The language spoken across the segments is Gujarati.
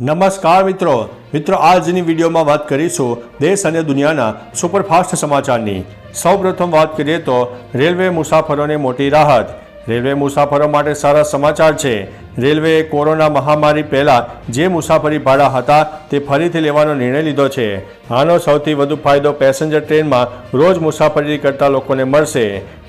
નમસ્કાર મિત્રો. મિત્રો, આજની વિડીયોમાં વાત કરીશું દેશ અને દુનિયાના સુપરફાસ્ટ સમાચારની. સૌપ્રથમ વાત કરીએ તો રેલવે મુસાફરોને મોટી રાહત. રેલવે મુસાફરો માટે સારા સમાચાર છે. રેલવેએ કોરોના મહામારી પહેલાં જે મુસાફરી ભાડા હતા તે ફરીથી લેવાનો નિર્ણય લીધો છે. આનો સૌથી વધુ ફાયદો પેસેન્જર ટ્રેનમાં રોજ મુસાફરી કરતા લોકોને મળશે.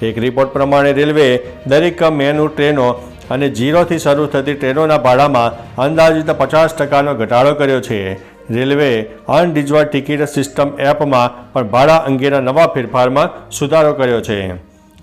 એક રિપોર્ટ પ્રમાણે રેલવે દરેક મેનુ ટ્રેનો અને જીરોથી શરૂ થતી ટ્રેનોના ભાડામાં અંદાજિત પચાસ ટકાનો ઘટાડો કર્યો છે. રેલવેએ અનડિજવાર્ડ ટિકિટ સિસ્ટમ એપમાં પણ ભાડા અંગેના નવા ફેરફારમાં સુધારો કર્યો છે.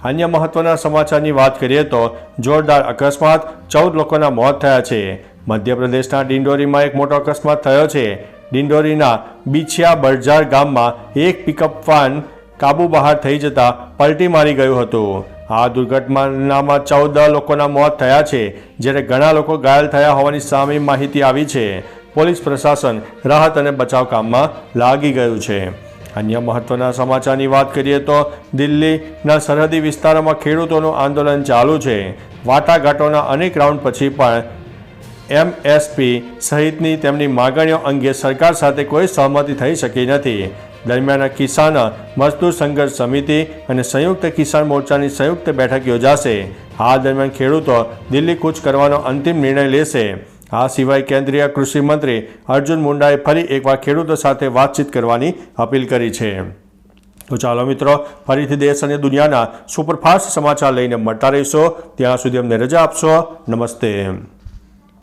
અન્ય મહત્વના સમાચારની વાત કરીએ તો જોરદાર અકસ્માત, ચૌદ લોકોના મોત થયા છે. મધ્યપ્રદેશના ડિંડોરીમાં એક મોટો અકસ્માત થયો છે. ડિંડોરીના બીછિયા બરજાર ગામમાં એક પિકઅપ વાન કાબુ બહાર થઈ જતા પલટી મારી ગયું હતું. આ દુર્ઘટનામાં ચૌદ લોકોના મોત થયા છે, જ્યારે ઘણા લોકો ઘાયલ થયા હોવાની સામે માહિતી આવી છે. પોલીસ પ્રશાસન રાહત અને બચાવ કામમાં લાગી ગયું છે. અન્ય મહત્વના સમાચારની વાત કરીએ તો દિલ્હીના સરહદી વિસ્તારોમાં ખેડૂતોનું આંદોલન ચાલુ છે. વાટાઘાટોના અનેક રાઉન્ડ પછી પણ એમએસપી સહિતની તેમની માગણીઓ અંગે સરકાર સાથે કોઈ સહમતિ થઈ શકી નથી. દરમિયાન કિસાન મજદૂર સંઘર્ષ સમિતિ અને સંયુક્ત કિસાન મોરચાની સંયુક્ત બેઠક યોજાશે. આ દરમિયાન ખેડૂતો દિલ્હી કૂચ કરવાનો અંતિમ નિર્ણય લેશે. આ સિવાય કેન્દ્રીય કૃષિ મંત્રી અર્જુન મુંડાએ ફરી એકવાર ખેડૂતો સાથે વાતચીત કરવાની અપીલ કરી છે. તો ચાલો મિત્રો, ફરીથી દેશ અને દુનિયાના સુપરફાસ્ટ સમાચાર લઈને મળતા રહીશો. ત્યાં સુધી અમને રજા આપશો. નમસ્તે.